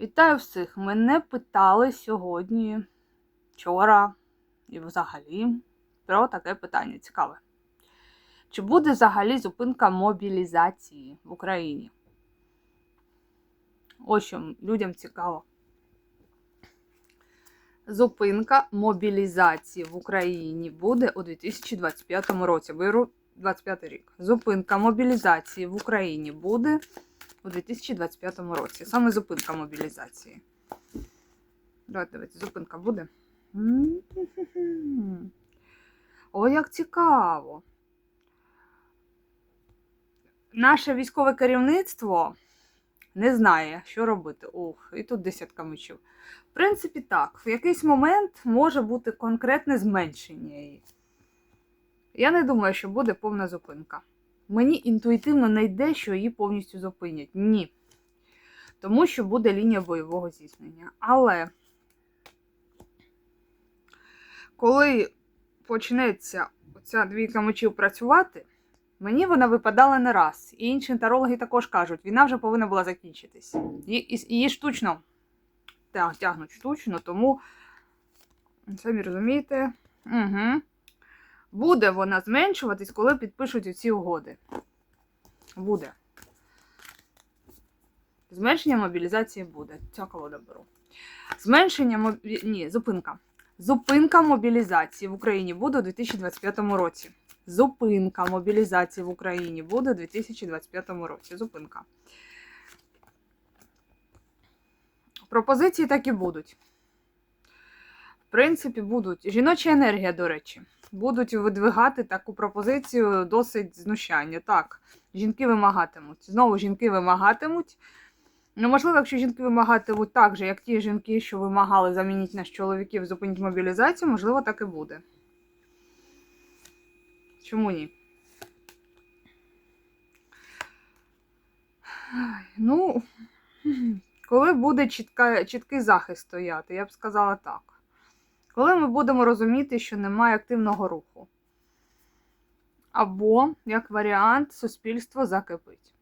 Вітаю всіх! Мене питали сьогодні, вчора і взагалі про таке питання цікаве. Чи буде взагалі зупинка мобілізації в Україні? Ось що людям цікаво. Зупинка мобілізації в Україні буде у 2025 році. Беру 25 рік. Зупинка мобілізації в Україні буде у 2025 році. Саме зупинка мобілізації. Давайте дивіться, зупинка буде. О, як цікаво. Наше військове керівництво не знає, що робити. Ох, і тут десятка мечів. В принципі, так, в якийсь момент може бути конкретне зменшення її. Я не думаю, що буде повна зупинка. Мені інтуїтивно не йде, що її повністю зупинять. Ні. Тому що буде лінія бойового зіткнення. Але коли почнеться оця двійка мечів працювати, мені вона випадала не раз. І інші тарологи також кажуть, війна вже повинна була закінчитись. Її штучно тягнуть штучно, тому самі розумієте. Угу. Буде вона зменшуватись, коли підпишуть ці угоди. Буде. Зменшення мобілізації буде. Ця колода беру. Зменшення мобі... Ні, зупинка. Зупинка мобілізації в Україні буде у 2025 році. Зупинка мобілізації в Україні буде у 2025 році. Зупинка. Пропозиції так і будуть. Принципі, будуть. Жіноча енергія, до речі, будуть видвигати таку пропозицію досить знущання. Так, жінки вимагатимуть. Знову жінки вимагатимуть. Ну, можливо, якщо жінки вимагатимуть так же, як ті жінки, що вимагали замініть нас чоловіків, зупинити мобілізацію, можливо, так і буде. Чому ні? Ну, коли буде чітка, чіткий захист стояти, я б сказала так. Коли ми будемо розуміти, що немає активного руху. Або, як варіант, суспільство закипить.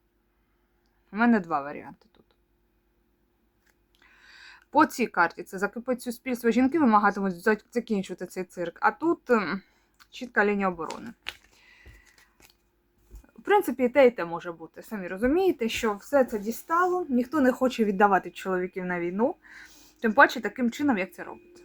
У мене два варіанти тут. По цій карті це закипить суспільство. Жінки вимагатимуть за- закінчувати цей цирк, а тут чітка лінія оборони. В принципі, і те, і те може бути. Самі розумієте, що все це дістало, ніхто не хоче віддавати чоловіків на війну, тим паче таким чином, як це робиться.